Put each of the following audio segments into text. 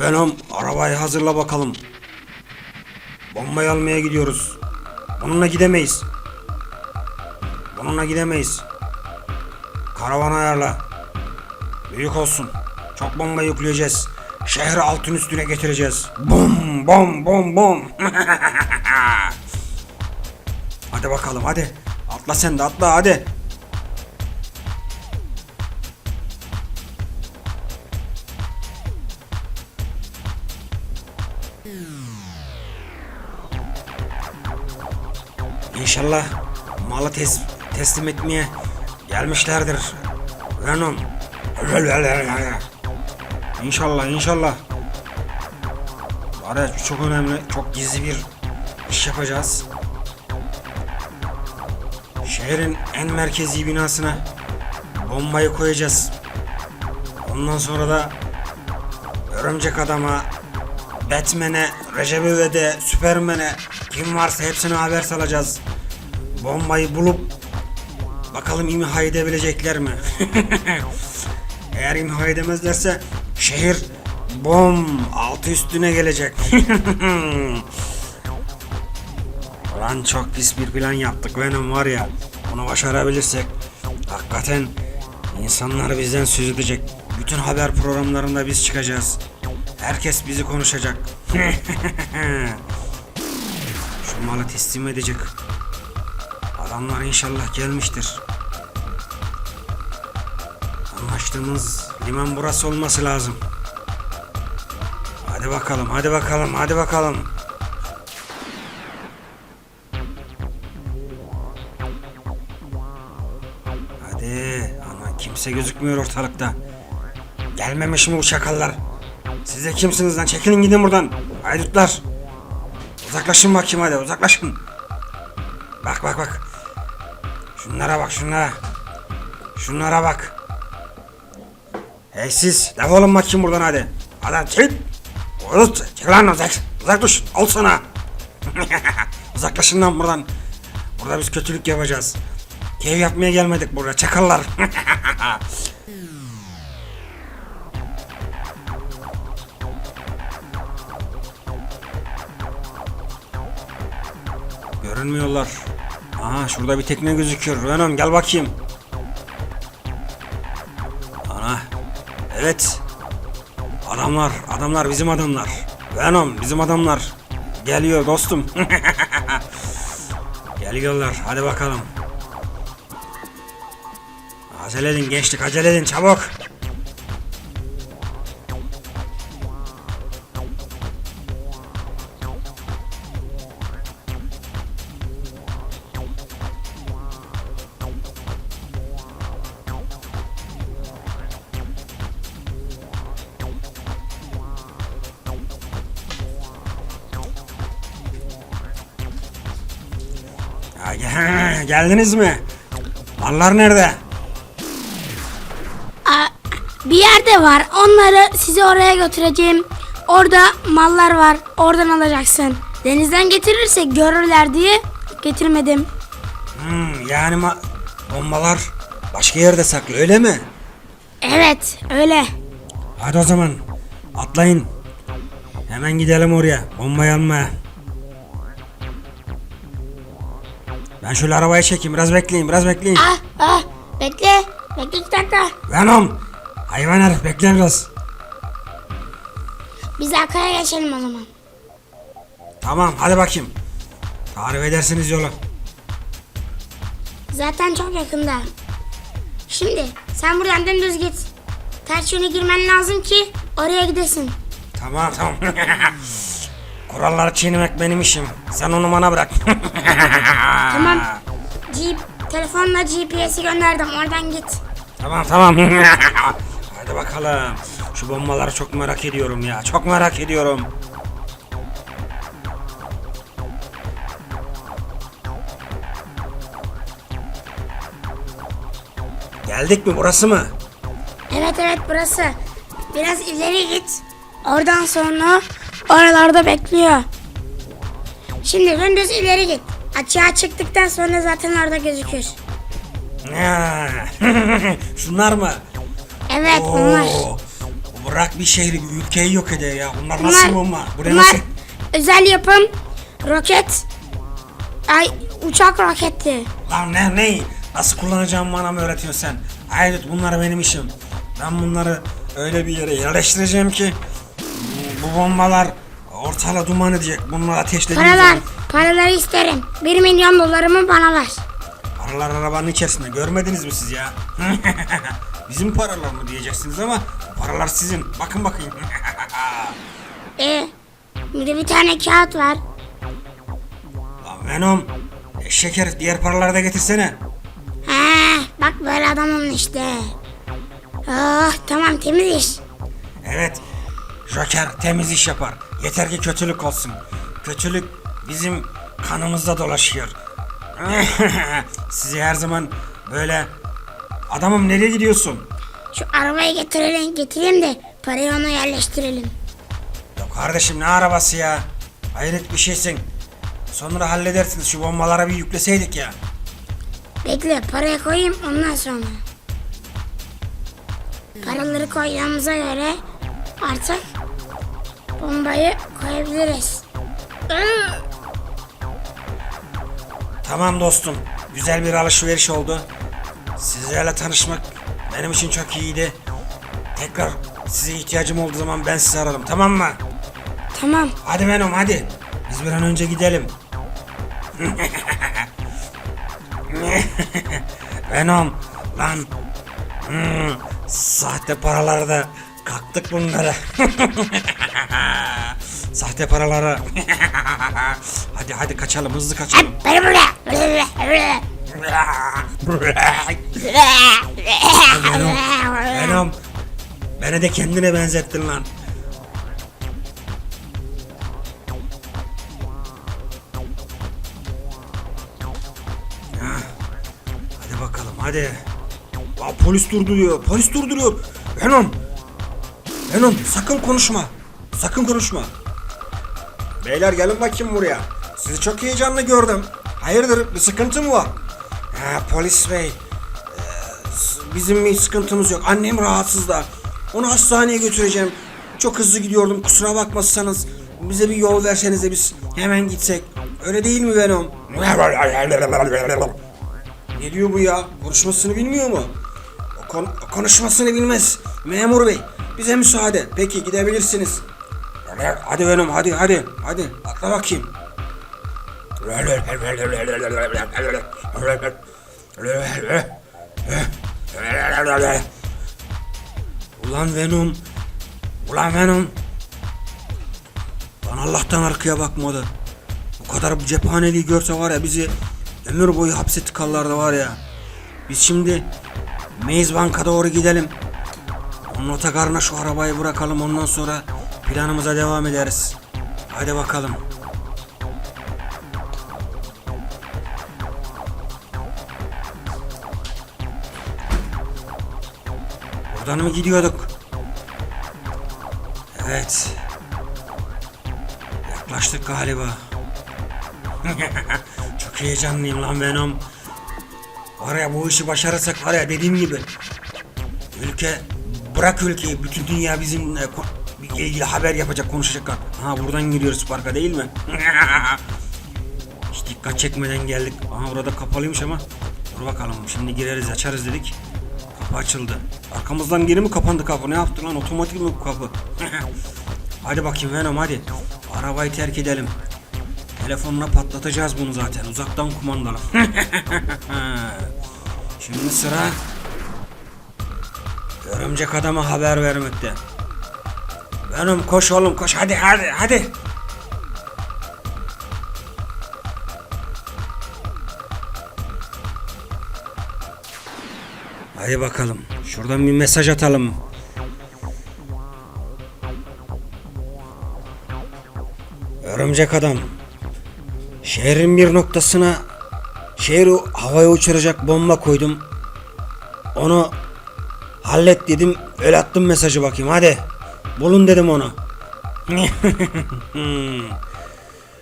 Venom arabayı hazırla bakalım. Bombayı almaya gidiyoruz. Bununla gidemeyiz. Bununla gidemeyiz. Karavan ayarla. Büyük olsun. Çok bomba yükleyeceğiz. Şehri altın üstüne getireceğiz. Bom bom bom bom. hadi bakalım hadi. Atla sen de atla hadi. İnşallah malı tes- teslim etmeye gelmişlerdir. Venom. İnşallah inşallah. Var çok önemli, çok gizli bir iş yapacağız. Şehrin en merkezi binasına bombayı koyacağız. Ondan sonra da Örümcek Adam'a, Batman'e, Recep İvedik'e, Superman'e kim varsa hepsine haber salacağız. Bombayı bulup bakalım imha edebilecekler mi? Eğer imha edemezlerse şehir bom altı üstüne gelecek. Lan çok pis bir plan yaptık Venom var ya. Bunu başarabilirsek hakikaten insanlar bizden söz edecek. Bütün haber programlarında biz çıkacağız. Herkes bizi konuşacak. Şu malı teslim edecek. Adamlar inşallah gelmiştir. Anlaştığımız liman burası olması lazım. Hadi bakalım, hadi bakalım, hadi bakalım. Hadi ama kimse gözükmüyor ortalıkta. Gelmemiş mi bu çakallar? Siz de kimsiniz lan? Çekilin gidin buradan. Haydutlar. Uzaklaşın bakayım hadi uzaklaşın. Bak bak bak. Şunlara bak şunlara. Şunlara bak. Hey siz defolun bakayım buradan hadi. Hadi çık. Uzak, çık lan uzak. Uzak dur. Al sana. Uzaklaşın lan buradan. Burada biz kötülük yapacağız. Keyif yapmaya gelmedik buraya çakallar. Görünmüyorlar. Aha şurada bir tekne gözüküyor. Venom gel bakayım. Ana. Evet. Adamlar, adamlar bizim adamlar. Venom bizim adamlar. Geliyor dostum. Geliyorlar. Hadi bakalım. Acele edin gençlik acele edin çabuk. Gel- Geldiniz mi? Mallar nerede? Aa, bir yerde var. Onları size oraya götüreceğim. Orada mallar var. Oradan alacaksın. Denizden getirirsek görürler diye getirmedim. Hmm, yani ma- bombalar başka yerde saklı öyle mi? Evet, öyle. Hadi o zaman atlayın. Hemen gidelim oraya bombayı almaya. Ben şöyle arabayı çekeyim biraz bekleyin biraz bekleyin. Ah, ah, bekle. Bekle iki dakika. Venom! Hayvan herif bekle biraz. Biz arkaya geçelim o zaman. Tamam hadi bakayım. Tarif edersiniz yolu. Zaten çok yakında. Şimdi sen buradan dümdüz git. Ters yöne girmen lazım ki oraya gidesin. Tamam tamam. Kuralları çiğnemek benim işim. Sen onu bana bırak. Tamam. G telefonla GPS'i gönderdim. Oradan git. Tamam tamam. Hadi bakalım. Şu bombaları çok merak ediyorum ya. Çok merak ediyorum. Geldik mi burası mı? Evet evet burası. Biraz ileri git. Oradan sonra oralarda bekliyor. Şimdi dümdüz ileri git. Açığa çıktıktan sonra zaten orada gözükür. Şunlar mı? Evet bunlar. Oo, bırak bir şehri bir ülkeyi yok eder ya. Bunlar nasıl Bunlar, bomba? Buraya bunlar nasıl? özel yapım roket. Ay uçak roketi. Lan ne ne? Nasıl kullanacağımı bana mı öğretiyorsun sen? Haydut bunlar benim işim. Ben bunları öyle bir yere yerleştireceğim ki bu bombalar ortalığı duman edecek. Bunları ateşlediğim Paralar, zaman paraları isterim. 1 milyon dolarımı bana ver. paralar arabanın içerisinde. Görmediniz mi siz ya? Bizim paralar mı diyeceksiniz ama paralar sizin. Bakın bakayım. E, bir de bir tane kağıt var. Lan Venom, eşek herif diğer paraları da getirsene. He, bak böyle adamım işte. Oh, tamam temiz iş. Evet, Joker temiz iş yapar. Yeter ki kötülük olsun. Kötülük bizim kanımızda dolaşıyor. Sizi her zaman böyle... Adamım nereye gidiyorsun? Şu arabayı getirelim, getireyim de parayı ona yerleştirelim. Ya kardeşim ne arabası ya? Hayret bir şeysin. Sonra halledersiniz şu bombalara bir yükleseydik ya. Bekle parayı koyayım ondan sonra. Paraları koyacağımıza göre artık bombayı koyabiliriz. Tamam dostum. Güzel bir alışveriş oldu. Sizlerle tanışmak benim için çok iyiydi. Tekrar size ihtiyacım olduğu zaman ben sizi ararım tamam mı? Tamam. Hadi Venom hadi. Biz bir an önce gidelim. Venom lan. Hmm, sahte paraları da kalktık bunlara. sahte paraları. hadi hadi kaçalım hızlı kaçalım. Beni buraya. Venom, Venom. Beni de kendine benzettin lan. Hadi bakalım hadi. Aa, polis durduruyor. Polis durduruyor. Venom. Venom sakın konuşma. Sakın konuşma. Beyler gelin bakayım buraya. Sizi çok heyecanlı gördüm. Hayırdır bir sıkıntı mı var? Ha, polis bey. Bizim bir sıkıntımız yok. Annem rahatsız da. Onu hastaneye götüreceğim. Çok hızlı gidiyordum. Kusura bakmazsanız bize bir yol verseniz de biz hemen gitsek. Öyle değil mi Venom? Ne diyor bu ya? Konuşmasını bilmiyor mu? Kon- konuşmasını bilmez. Memur bey, bize müsaade. Peki gidebilirsiniz. Hadi Venom, hadi hadi. Hadi atla bakayım. Ulan Venom. Ulan Venom. Lan Allah'tan arkaya bakmadı. Bu kadar bu cephaneliği görse var ya bizi ömür boyu hapse tıkarlardı var ya. Biz şimdi Maze doğru gidelim. Onun otogarına şu arabayı bırakalım ondan sonra planımıza devam ederiz. Hadi bakalım. Buradan mı gidiyorduk? Evet. Yaklaştık galiba. Çok heyecanlıyım lan Venom. Var ya bu işi başarırsak var ya dediğim gibi. Ülke bırak ülkeyi bütün dünya bizimle ilgili haber yapacak konuşacaklar. Ha buradan giriyoruz parka değil mi? Hiç dikkat çekmeden geldik. Aha burada kapalıymış ama. Dur bakalım şimdi gireriz açarız dedik. Kapı açıldı. Arkamızdan geri mi kapandı kapı? Ne yaptı lan? Otomatik mi bu kapı? hadi bakayım Venom hadi. Arabayı terk edelim. Telefonla patlatacağız bunu zaten. Uzaktan kumandalı. Şimdi sıra Örümcek adama haber vermekte. Venom koş oğlum koş hadi hadi hadi. Hadi bakalım. Şuradan bir mesaj atalım. Örümcek adam. Şehrin bir noktasına şehri havaya uçuracak bomba koydum. Onu hallet dedim. Öyle attım mesajı bakayım hadi. Bulun dedim onu.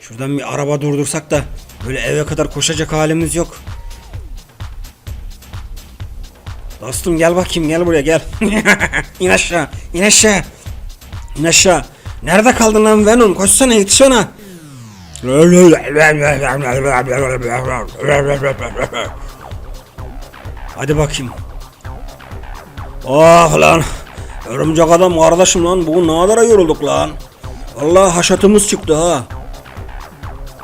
Şuradan bir araba durdursak da böyle eve kadar koşacak halimiz yok. Dostum gel bakayım gel buraya gel. in aşağı in aşağı. İn aşağı. Nerede kaldın lan Venom? Koşsana yetişsene. Hadi bakayım. Ah lan. Örümcek adam kardeşim lan. Bugün ne kadar yorulduk lan. Vallahi haşatımız çıktı ha.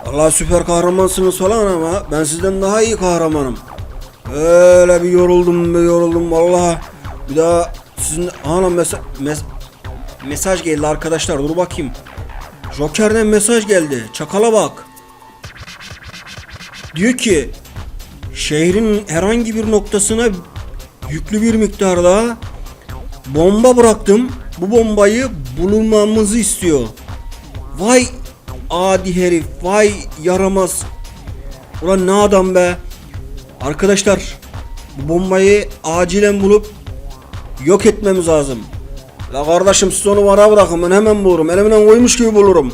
Allah süper kahramansınız falan ama ben sizden daha iyi kahramanım. Öyle bir yoruldum bir yoruldum vallahi. Bir daha sizin ana mesaj mes mesaj geldi arkadaşlar dur bakayım. Joker'den mesaj geldi. Çakala bak. Diyor ki şehrin herhangi bir noktasına yüklü bir miktarda bomba bıraktım. Bu bombayı bulmamızı istiyor. Vay adi herif, vay yaramaz. Ulan ne adam be. Arkadaşlar bu bombayı acilen bulup yok etmemiz lazım. La kardeşim siz onu bana bırakın ben hemen bulurum. Elimden koymuş gibi bulurum.